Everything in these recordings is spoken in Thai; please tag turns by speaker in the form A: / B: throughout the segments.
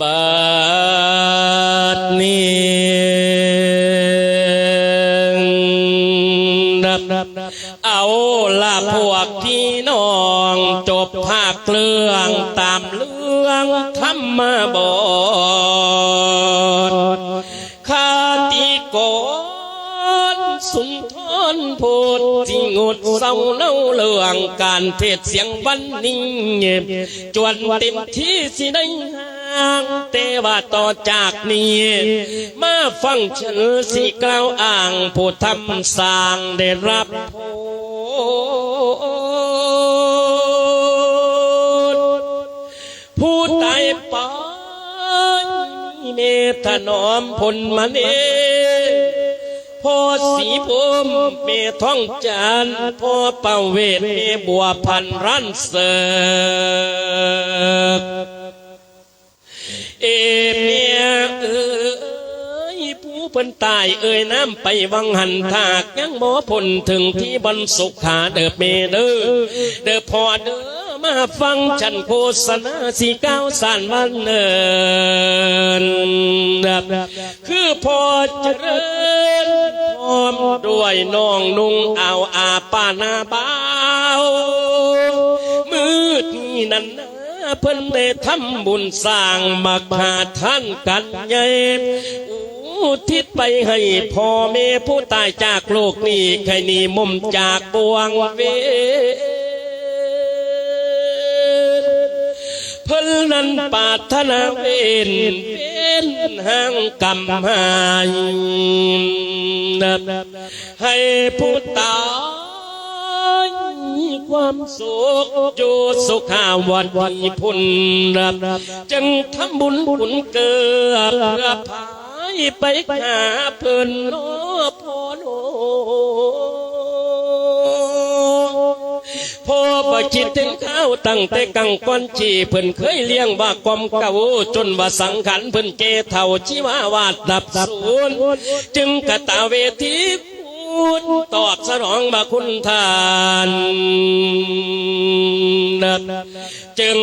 A: บัดนี้ ล่าเรื่องการเทศเสียงวันนี้จวนเต็มที่สิได้ห่างแต่ว่าต่อจากนี้ มาฟังฉันสิกล่าวอ้างผู้ทำสร้างได้รับโพธผู้ตายไปเมถนอมพลมันเอ พ่อสีผมเมท้องจานพ่อเป่าเวทเมบัวพันรันเสกเอเมียเอ้ยผู้เพิ่นตายเอ่ยน้ำไปวังหันถากยังหมอพลถึงที่บรรสุขาเด้อเมเด้อเด้อพอเด้อ มาฟังฉันโฆษณาสีก้าวสานวันเนินคือพอเจริญพร้อมด้วยน้องนุ่งเอาอาปานาเบามืดนี่นั่นเพิ่นได้ทำบุญสร้างมักหาท่านกันใหญ่อุทิศไปให้พ่อแม่ผู้ตายจากโลกนี้ใครนี้มุมจากบวงเว เพิ่นนั้นปาถนาเป็นเป็นห่างกรรมหายให้ผู้ตายมีความสุขอยู่สุขาวันทีพุ่นจึงทำบุญบุญเกิดเพื่อพายไปหาเพิ่นโนพอโน พ่อบ่คิดถึงข้าวตั้งแต่กังก้อนจีเพิ่นเคยเลี้ยงว่ากอมเก่าจนว่าสังขันเพิ่นเกเท่าชีวาวาดดับสูญจึงกะตาเวทีพูดตอบสนองบาคุณทานจึง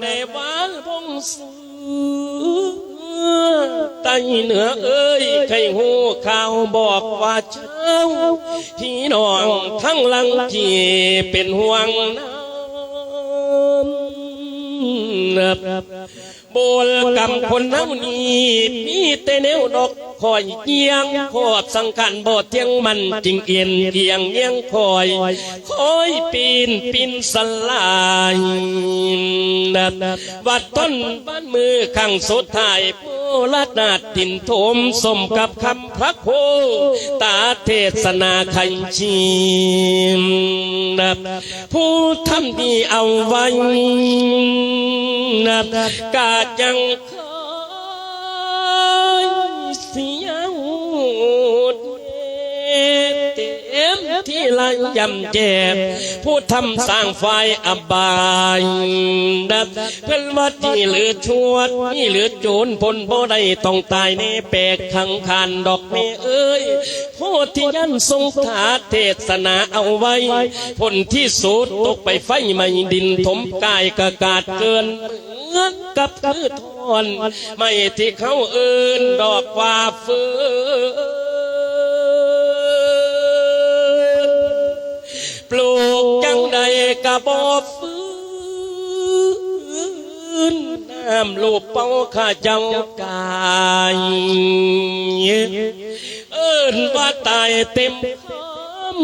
A: ในวันพงสื อใต้เหนือเอ้ยใครหูข่าวบอกว่าเจ้าพี่น้องทั้งหลังที่เป็นห่วงน้ำ โบลกรรมคนเฮานี้มีแต่แนวดอกคอยเยียงขอบสังขันบอดเทียงมันจริงเอียนเอียงเยียงคอยคอยปีนปีนสลายวัดต้นบ้านมือข้างสุดท้าย ลัดนาดตินโถมสมกับคำพระโคตาเทศนาขันชีมผู้ทำดีเอาไว้กาดยังค ที่ลายยำเจ็บผู้ทำสร้างไฟอบายดับเพื่อนวัดที่เหลือชวดนี่เหลือโจรพลบ่ได้ต้องตายในแปลกขังคานดอกเมเอ้ยผู้ที่ยันทรงถาเทศนาเอาไว้ ผลที่สุดตกไปไฟไม่ดินถมกายกะกาดเกินเหมือนกับคือทอน ไม่ที่เขาเอินดอกว่าฟืน ปลูกจังใดกระบอกฟื้นน้ำลูกเป้าข้าเจ้ากายเอินว่าตายเต็มค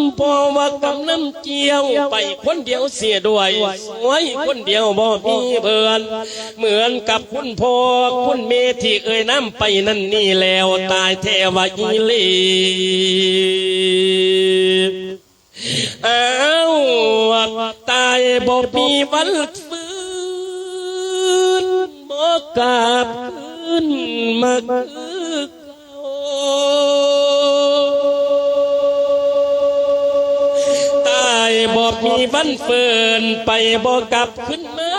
A: ำพอว่ากำน้ำเจียวไปคนเดียวเสียด้วยสวยคนเดียวบ่มีเพื่อน เหมือนกับคุณพ่อคุณเมที่เอ่ยน้ำไปนั่นนี่แล้ว ตายแทวาอีลี อ้าวตายบอก มีวันฟื้นบอกกลับขึ้นมาคือเก่าตายบอกมีวันเฟินไปบอกกลับขึ้นมา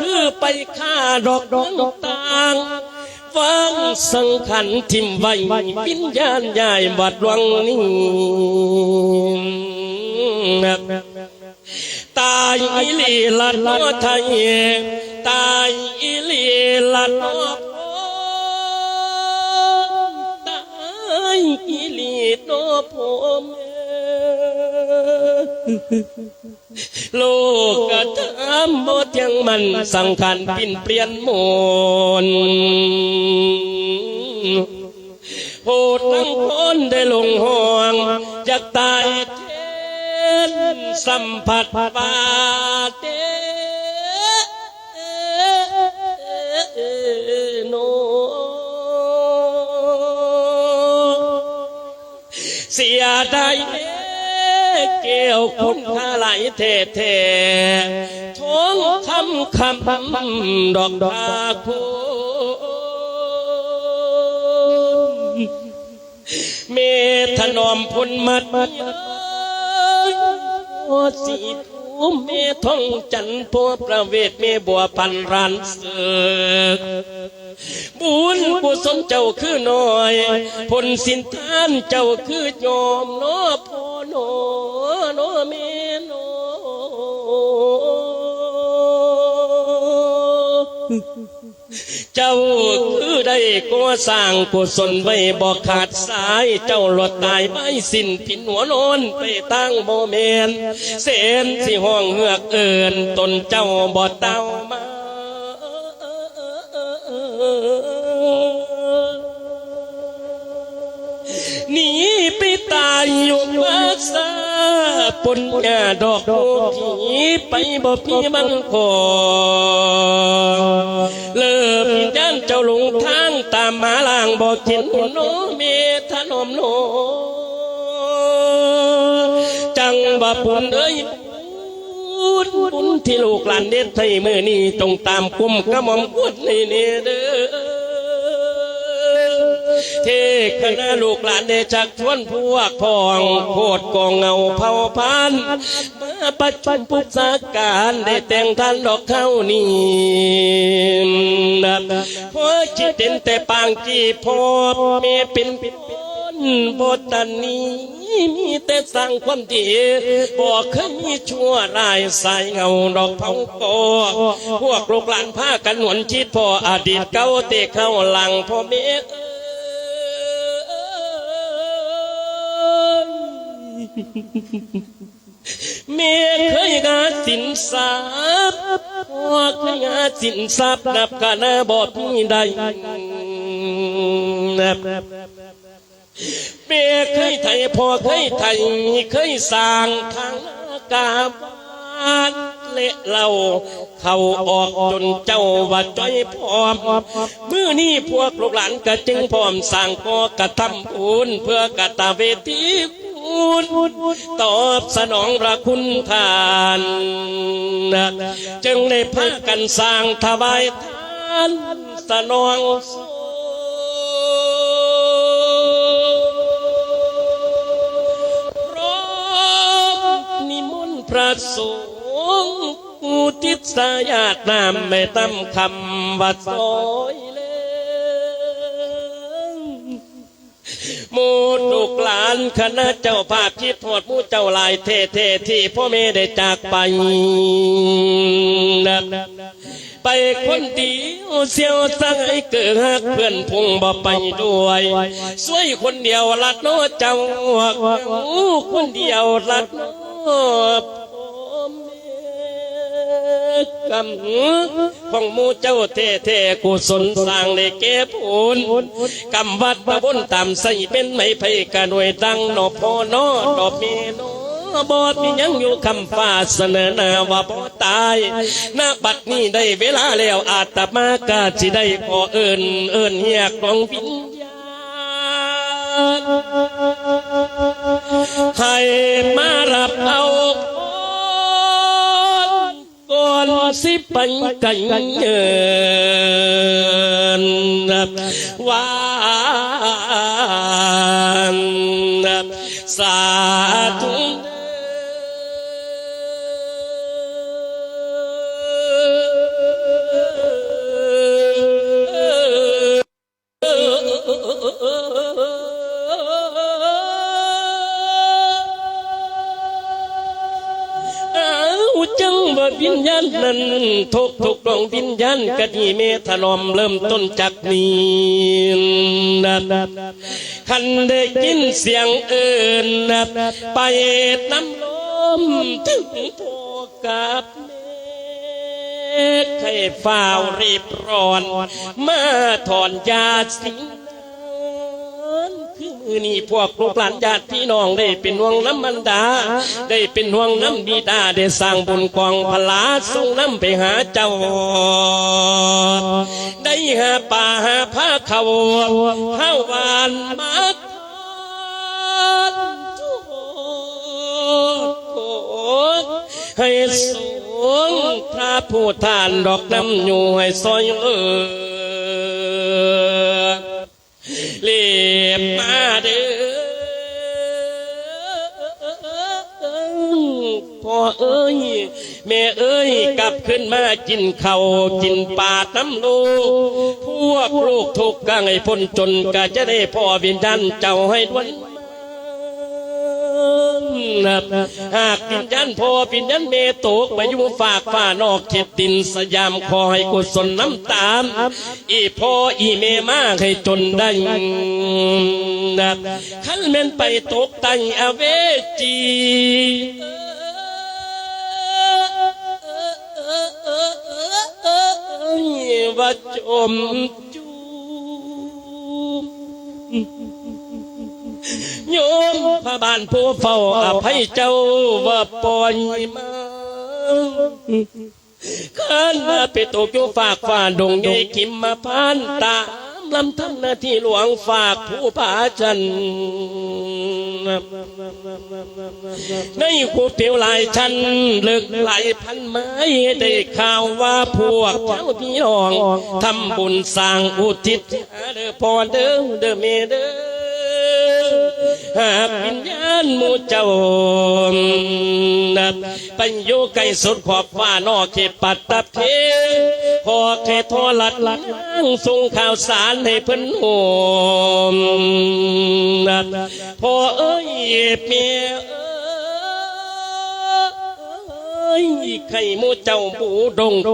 A: คือไปฆ่าดอกดอกต่างฟังสังขันทิมไว้วิญญาณใหญ่บัดวังนี้ายอีหลีลัดหัวไทยตายอีหลีละนอตายอีหลีโนผมโลกกระทำบ่เที่ยงมันสังขารปินเปลี่ยนมนโหดทั้งคนได้ลงห่วงอยากตาย เทนสัมผัสบาเตโนเสียดายเกี่ยวคุณค่าไหลเทเทท้องคำคำดอกดอกพูเมถนอมพลมัดมัด โอสีภูมิเมท่องจันโพประเวทเมบัวพันรันเสกบุญบุญสนเจ้าคือน้อยผลสินทานเจ้าคือยอมนอพอโนโนเม เจ้าคือได้ก่อสร้างกุศลไว้บอกขาดสาย เจ้าหลดตายไม่สิ้นผินหัวนอนไปตั้งโมเมนเสนสิห้องเหือกเอินตนเจ้าบ่เต้ามาหนีไป ตายอยู่วัดสาปนแก่ดอกโบผีไปบ่พี่มันขอเลิกย่านเจ้าหลงทางตามมาล่างบอกกินโนเมทนมโนจังบ่ปุ่นเอ้ยบุญบุญที่ลูกหลานเด็ดไทยมือนี้จงตามกุมกระหม่อมกวดในเนเด้อ ทคณะลูกหลานได้จักชวนพวกพ้องโคตรกองเงาเผาพันมาปัจจุบันพุทธการได้แต่งท่านดอกเข้านี่นะเพราะจิตเต็นแต่ปางจีพอเมเป็นปิดปนบทตันนี้มีแต่สร้างความดีบอกเคยมีชั่วรายใส่เงาดอกเผาโกพวกลูกหลานพากันหวนชิดพ่ออดีตเก่าเตะเข้าหลังพ่อเม เมียเคยงาสินทรัพย์พวกเคยงาสินทรัพย์นับกันนะบอดมีใดนับเมียเคยไทยพอเคยไทยเคยสร้างทางกาบานเละเราเข้าออกจนเจ้าว่าจ้อยพร้อมเมื่อนี้พวกลูกหลานก็จึงพร้อมสร้างก่อกระทำบุญเพื่อกะตาเวที คุณตอบสนองพระคุณทานจึงได้พากันสร้างถวายทานสนองพร้อมนิมนต์พระสงฆ์อุทิศสายาตนามไม่ตั้มคำวัดซอย มูลูกหลานคณะเจ้าภาพคิดทอดมูเจ้าลายเทเทที่พ่อแม่ได้จากไปไปคนเดียวเสียวสังให้เกิดหักเพื่อนพงบ่ไปด้วยสวยคนเดียวลัดโนเจ้าคนเดียวลัดโน กำของมูเจ้าเทเทกุศลสร้างได้เก็บผลกำวัดประบนตามใส่เป็นไม่ไผกะหน่วยดังนอพอนอดอกเมโนบอดมียังอยู่คำฟ้าเสนอหนาว่าพอตายหน้าบัดนี้ได้เวลาแล้วอาตมากาสิได้ขอเอิญเอิญเฮียของวิญญาณให้มารับเอา ก่อนสิไปกันเงินว่า ญญาณนั้นทุกทุกดวงวิญญาณกะดีเมถนอมเริ่มต้นจากนี้นะคันได้ยินเสียงเอิญนะไปน้ำลมถึงพ่อกับแม่ให้ฝ้ารีบร้อน มาถอนยาสิง มือนี้พวกลูกหลานญาติพี่น้องได้เป็นห่วงน้ำมันดา ได้เป็นห่วงน้ำบิดาได้สร้างบุญกองพลาส่งน้ำไปหาเจ้า ได้หาป่าหาผ้าเขาข้าวหวานมาทานให้สูงพระผู้ทานดอกน้ำอยู่ให้ซอยเออ เรียบมาเด้อพ่อเอ้ย แม่เอ้ย กลับขึ้นมากินเข้ากินป่าน้ำลูกพวกลูกทุกข์กังให้พ้นจนก็จะได้พ่อวินดันเจ้าให้ด้วย นับหากปิญญาณพ่อปิญญาณเมตกมาอยู่ฝากฝ่านอกเขตดินสยามคอให้กุศลน้ำตามอีพ่ออีเมมากให้จนได้นับขันแม่นไปตกตังอเวจีว่าจมจู โยมพระบานผู้เฝ้าอภัยเจ้าว่าปล่อยมาขันมาไปตกอยู่ฝากฝ่าดงใหญ่กิมมาพานตามลำทำหน้าที่หลวงฝากผู้ผาจันในคูเตียวหลายชั้นเลิกหลายพันไม้ได้ข่าวว่าพวกเจ้าพี่น้องทำบุญสร้างอุทิศเด้อพอเด้อเด้อเมเด้อ หากวิญญาณหมู่เจ้านับไปอยู่ไกลสุดขอบฟ้านอกเขตปัตตภีขอแค่โทอลัดลัดส่งข่าวสารให้เพิ่นโหมนับพ่อเอ้ยเมียเอ้ ไข่มูเจ้าปูดงป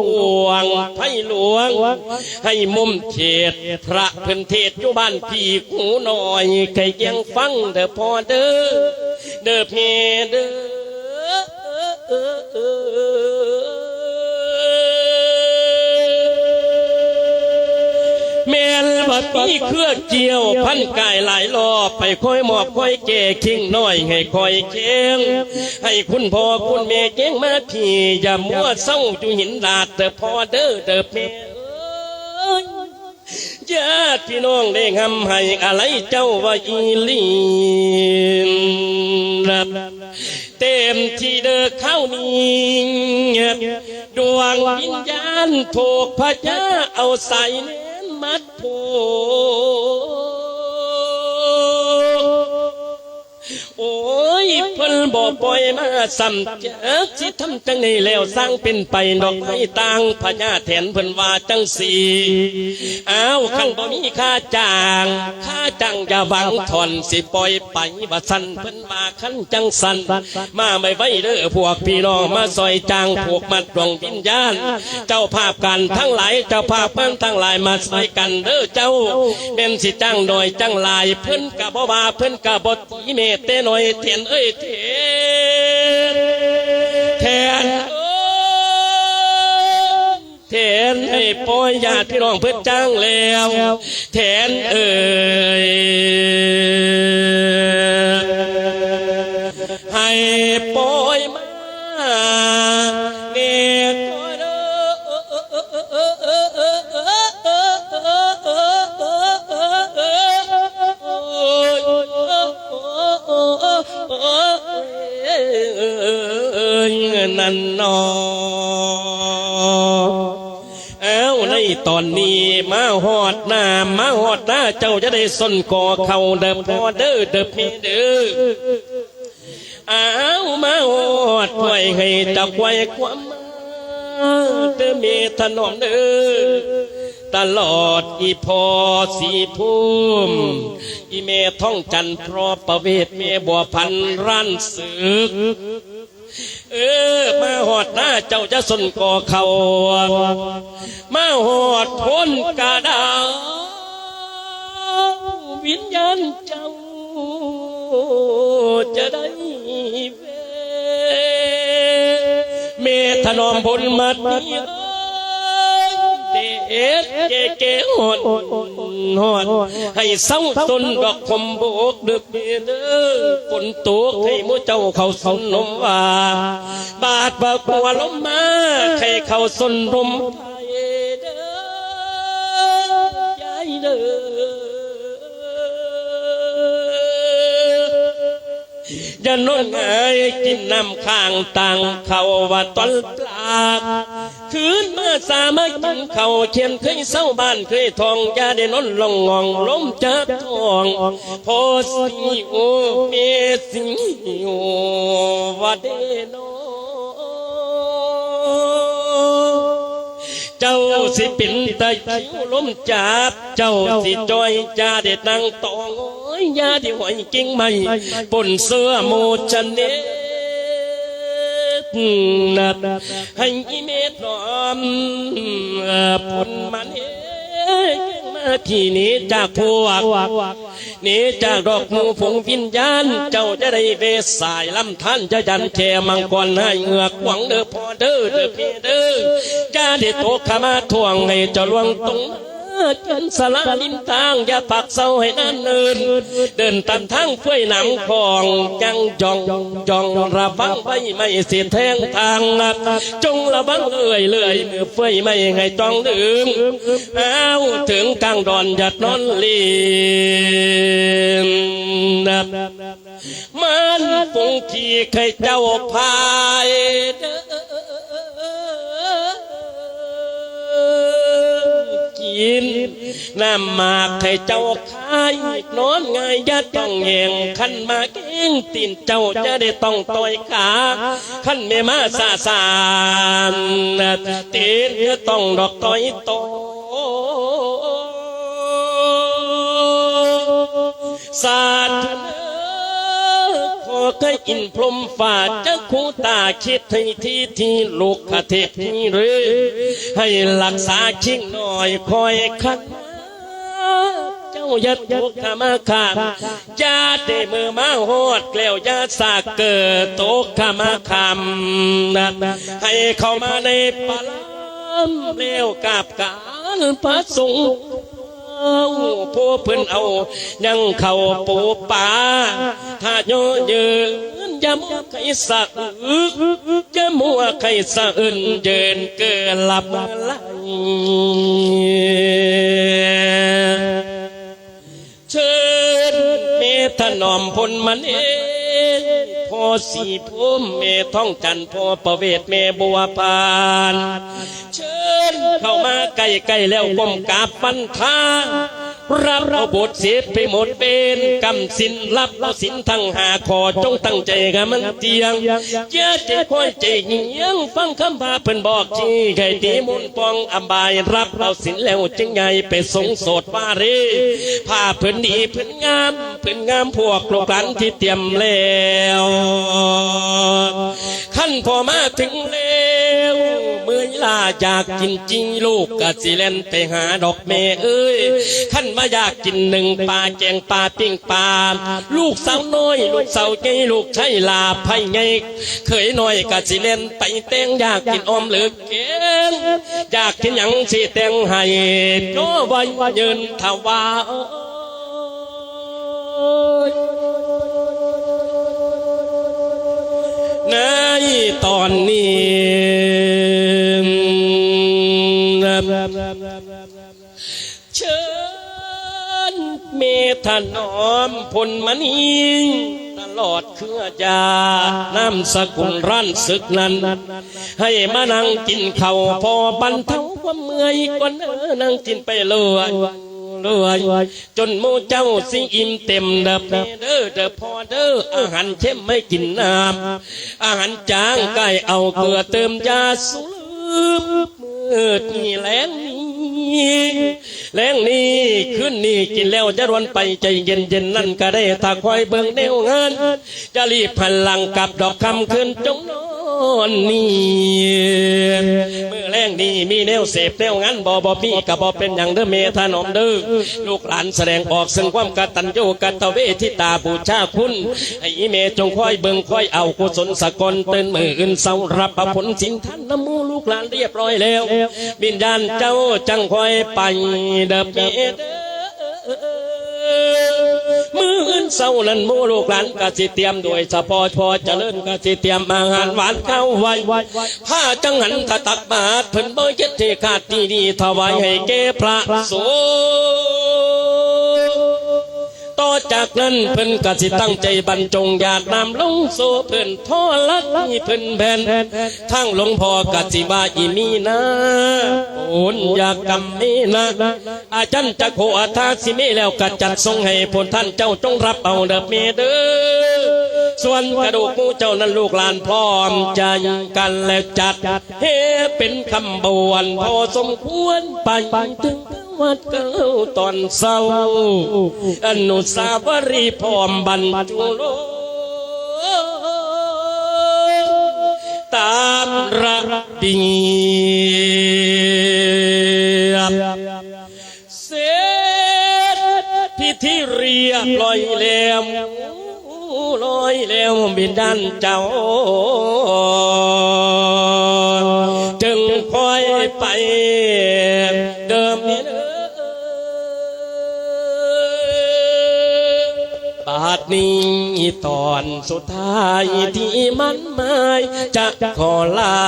A: วงไผ่หลวง ให้มุมเขตพระเพิ่นเทศอยู่บ้านพี่หูหน่อยไข่ยังฟังเด้อพอเด้อเด้อเพเด้อ นบัดมีเครือเจียว พันกายหลายรอบไปค่อยหมอบค่อยแก่คิงน้อยให้คอยเคียงให้คุณพ่อคุณแม่เก่งมาพี่อย่ามัวเศร้าอยู่หินดาดเด้อพอเด้อเด้อแม่เอ้ยญาติพี่น้องได้งำให้อะไรเจ้าว่าอีลีนรับเต็มที่เด้อเข้านี้ดวงวิญญาณถูกพระยาเอาใส่ มัดผูโนบอกปล่อยมาซ้ำจักสิทำจังนี้แล้วสร้างเป็นไปดอกไม้ต่างพญาแถนเพิ่นว่าจังสีอ้าวขันบ่มีค่าจ้างค่าจ้างอย่าหวังถอนสิปล่อยไปว่าสันเพิ่นมาขันจังสันมาไม่ไว้เด้อพวกพี่น้องมาซอยจางผูกมัดดวงวิญญาณ เจ้าภาพกันทั้งหลายเจ้าภาพเพิ่นทั้งหลายมาซอยกันเด้อเจ้าเป็นสิจ้างโดยจ้างหลายเพิ่นกะบ่ว่าเพิ่นกะบ่ตีเมตเตหน่อยเทียนเอ้ยเทียนแท นเอ้ยแทนให้ปอยญาติพี่น้องเพิ่นจ้างแล้วแทนเอ้ยให้ปอยมาเนี่ยก็เด้อ นั่นนอเอ้าในตอนนี้มาหอดหน้ามาหอดหน้าเจ้าจะได้ส้นก่อเข่าเด้อพอเด้อเด้อพี่เด้ออ้าวมาหอดไว้ให้จับไว้ความาเด้อเมถนอมเด้อตลอดอีพอสีพุ่มอีเมท่องจันทร์พราะประเวทเมบัวพันร้านศึก เออ มาหอดหน้าเจ้าจะสนก่อเขามาหอดพ้นกาดาววิญญาณเจ้าจะได้เวเมถนอมพลมัดนี้ เด็ดเกเก๋หอดหดให้เศร้าตนดอกคมโบกดึกเด้อฝนตกให้มูเจ้าเขาสนนมว่าบาดบากัวลมมาให้เขาสนรมไทยเด้อยายเด้ออย่านนเอ้ยกินน้ำข้างต่างเขาว่าตอนปลาก คืนมาสามากินเขาเขียนเคยเศร้าบ้านเคยทองยาได้นนลงงองล้มจับทองพอสิโอเมสิโอว่าเดโนเจ้าสิเป็นตะคิวล้มจับเจ้าสิจอยจาเด็ดนางตองโอ้ยยาที่หอยกิ่งไม่ปนเสื้อโมจันเน นับให้อีเมตรอมปนมันเอ้ยมาที่นี้จากพวกนี่จากดอกมูผงวิญญาณ เจ้าจะได้เวสายลำท่านจะยันแค่มังกรให้เหงือกหวังเด้อพอเด้อเด้อพี่เด้อจะได้ตกขมาทวงให้เจ้าลวงตรง จนสละลิมทางอย่าปักเศร้าให้นั่นเนินเดินตามทางเฟื่อยหนำของจังจองจองระวังไว้ไม่เสียแทงทางจงระวังเอ่ยเลยเมื่อเฟื่อยไม่ให้จ้องดึงเอาถึงกลางดอนหยัดนอนลีนมันปุงที่เคยเจ้าพายเด้อ กิน น้ำหมากให้เจ้าขายนอนง่ายอยาต้องแหงขันมาเก่งตีนเจ้าจะได้ต้องต่อยขาขันไม่มาสาสานตีนจะต้องดอกต่อยโตสาธุ เคยอินพรมฝ่าจะคูตาคิดให้ที่ที่ลูกขเทพที่เรือ ให้รักษาชิงหน่อยคอยขันเจ้ายัดยกขมาขาดยาเดมือมาโหดแกล้วยาสาเกิดโตกขมาคำนะให้เข้ามาในปลามเลี้ยวกับการพระสงฆ์ ผู้เพิ่นเอายังเข้าปูป่าถ้าโยเยืนยามัวใครสะอึกยามัวใครสะอื่นเยินเกินหลับไหลเชิญเมถนอมพลมันเองพ่อสีพุ่มเมท่องจันพ่อประเวทเมบัวพานเชิญ เข้ามาใกล้ๆแล้วก้มกราบปันทา รับเอาบทเสียไปหมดเป็นกำสินรับเอาสินทั้งหาขอจงตั้งใจกับมันเตียงเจ้าจ้าคอยใจเงียงฟังคำพาเพิ่นบอกที่ไก่ตีมุนปองอับายรับเอาสินแล้วจึงไงไปสงสดว่าเรผ้าเพิ่นดีเพิ่นงามเพิ่นงามพวกลูกหลานที่เตรียมแล้วขั้นพอมาถึงแล้วเมื่อลาอยากกินจริงลูกกะสิเล่นไปหาดอกเมเอ้ยขั้นมาอยากกินหนึ่งปลาแกงปลาปิ้งปลาลูกสาวน้อย ลูกสาวไงลูกใช่ลาไผ่ไงเคยน้อยกะสิเล่นไปเต้งอยากกินอมหรือเกงอยากกินหยังสิเต้งให้ก็วันยืนทว่าในตอนนี้ เมธนอมพลมณีตลอดเครือจานำสกุลร้านศึกนั้น ให้มานั่งกินเข้าพอบรรเทาความเมื่อยก่อนเออนั่งกินไปเลยเลยจนหมูเจ้าสิอิ่มเต็มเด้อเด้อเด้อพอเด้ออาหารเข้มไม่กินน้ำอาหารจางไก่เอาเกลือเติมยาสูบมืดนี่แรงนี้ แรงนี้ขึ้นนี่กินแล้วจะรวนไปใจเย็นเย็นนั่นก็ได้ถ้าคอยเบิ่งแนวงาน จะรีบพลังกับดอกคำขึ้นจงนอ อนนี้มือแรงดีมีแนวเสพแนวงั้นบอบอมีกับบอเป็นอย่างเด้อเมทานอมเด้อลูกหลานแสดงออกซึ่งความกตัญญูกตเวทิตาบูชาคุณให้อีเมจงคอยเบิ่งคอยเอากุศลสกลเตือนมืออื่นเศร้ารับผลสินท่านน้ำมูลูกหลานเรียบร้อยแล้ว บินญาณเจ้าจังคอยไปเด้อเมเด้อ มืออื่นเศร้าลันหมูลูกหลานกะสิเตรียมด้วยสะพอพอเจริญกะสิเตรียมอาหารหวานข้าวไว้ผ้าจังหันตะตักบาทเพิ่นบ่ยึดเทขาดที่ดีถวายให้แก่พระสงฆ์ จากนั้นเพิ่นกสิตั้งใจบรรจงญาตินำลงโซเพิ่นทอลัดนี่เพิ่นแผ่นทั้งหลวงพ่อกสิว่าอีมีนาโอนอยากกรรมมีนะ อาจารย์จะโคอาทาสิเมแล้วกัจัดทรงให้ผลท่านเจ้าจงรับเอาเด้อเมเด้อส่วนกระดูกมูเจ้านั้นลูกหลานพร้อมใจกันแล้วจัดเฮเป็นคำบวนพอสมควรไปถึง วัดเก้าตอนเศร้าอนุสาวรีย์พร้อมบรรจุโลตามระเบียบเสร็จพิธีเรียบร้อยแล้วลอยแล้วบินดันเจ้า ตอนสุดท้ายที่มันหมายจะขอลา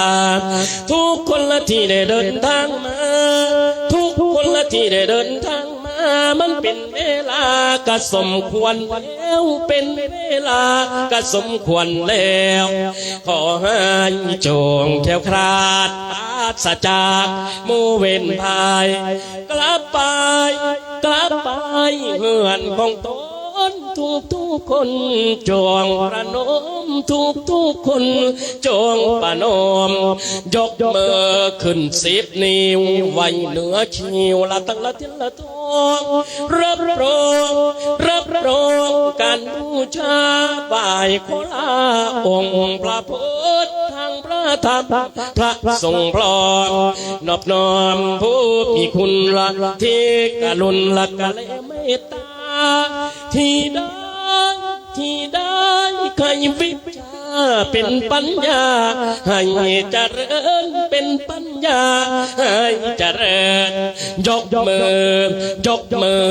A: ทุกคนละที่ได้เดินทางมา ทุกคนละที่ได้เดินทางมา มันเป็นเวลากะสมควรแล้วเป็นเวลากะสมควรแล้ว ขอให้จงแควคลาดปราศจากมูเวนภาย กลับไป กลับไปเฮือนของตน ทุกทุกคนจงประนมทุกทุกคนจงประนม ยกมือขึ้นสิบนิ้วไว้เหนือคิวละตั้งละทินละทองรับรองรับรองการบูชาบ่ายขอลาองค์พระพุทธทางพระธรรมพระสงพร้อมนอบน้อมผู้มีคุณละที่กรุณละกะเลเมตตา ที่ได้ที่ได้ใครวิชาเป็นปัญญา ให้เจริญเป็นปัญญา ให้เจริญยกมือยกมือ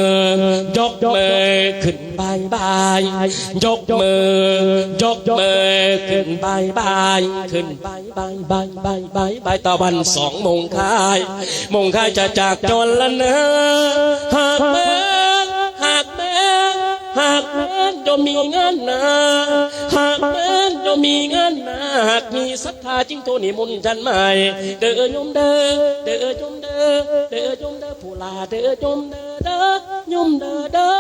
A: ยกมือขึ้นบายบายยกมือยกมือขึ้นบายบายขึ้นบายบายบายบายบายบายตะวันสองโมงคายโมงคายจะจากจนละเนอหากแม้หากแม้ หากแม้จะมีงานหนาหากแม้จะมีงานหนาหากมีศรัทธาจริงโทนิมนต์ฉันใหม่เด้อโยมเด้อเด้อโยมเด้อเด้อโยมเด้อผู้ลาเด้อโยมเด้อเด้อโยมเด้อเด้อ